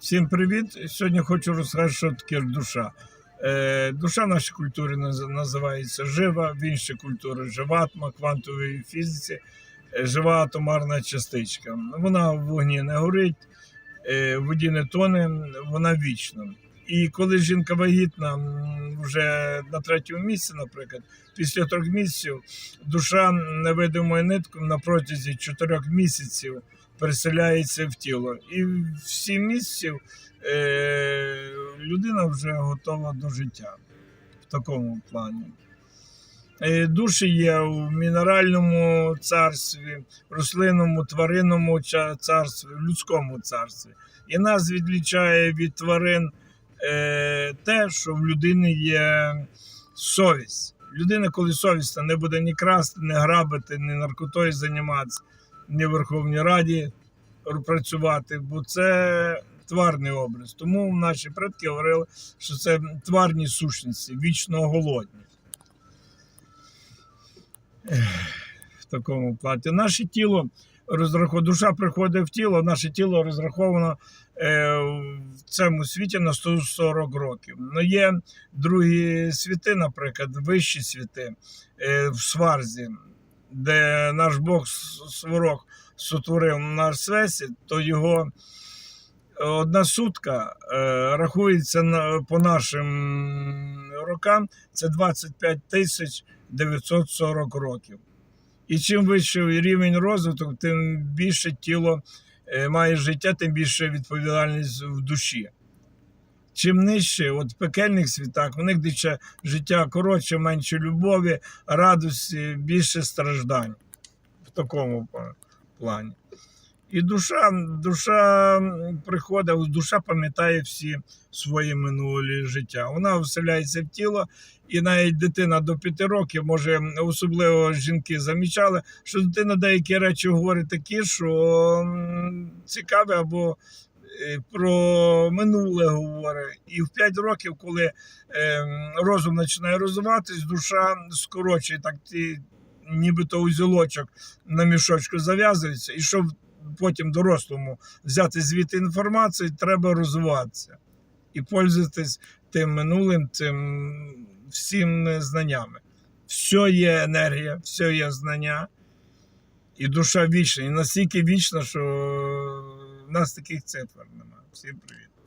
Всім привіт! Сьогодні хочу розказати, що таке душа. Е, душа нашої культури називається жива, в іншій культурі жива атма, квантовій фізиці, е, жива атомарна частичка. Вона в вогні не горить, е, в воді не тоне, вона вічна. І коли жінка вагітна вже на третьому місці, наприклад, після трьох місяців душа невидимою ниткою на протязі чотирьох місяців переселяється в тіло. І в сім місяців е, людина вже готова до життя в такому плані. Е, Душі є в мінеральному царстві, рослинному, тваринному царстві, в людському царстві. І нас відлічає від тварин те, що в людини є совість. Людина, коли совісна, не буде ні красти, ні грабити, ні наркотою займатися, ні в Верховній Раді працювати, бо це тварний образ. Тому наші предки говорили, що це тварні сущності, вічно голодні. В такому платі. Наше тіло розраховано, душа приходить в тіло, наше тіло розраховано е, в цьому світі на 140 років. Ну є другі світи, наприклад, вищі світи е, в Сварзі, де наш Бог С- Сварог сотворив наш свесід, то його одна сутка е, рахується на, по нашим рокам, це 25 тисяч 940 років. І чим вищий рівень розвитку, тим більше тіло е, має життя, тим більше відповідальність в душі. Чим нижче, от в пекельних світах, у них диче життя коротше, менше любові, радості, більше страждань в такому плані. І душа, душа приходить, душа пам'ятає всі свої минулі життя. Вона вселяється в тіло, і навіть дитина до п'яти років, може, особливо жінки замічали, що дитина деякі речі говорить такі, що цікаві або е, про минуле говорить. І в 5 років, коли е, розум починає розвиватись, душа скорочує так ті, нібито узілочок на мішочку зав'язується, і щоб потім дорослому взяти звідти інформацію, треба розвиватися і пользуватись тим минулим, тим всім знаннями. Все є енергія, все є знання, і душа вічна. І настільки вічна, що в нас таких цифр немає. Всім привіт.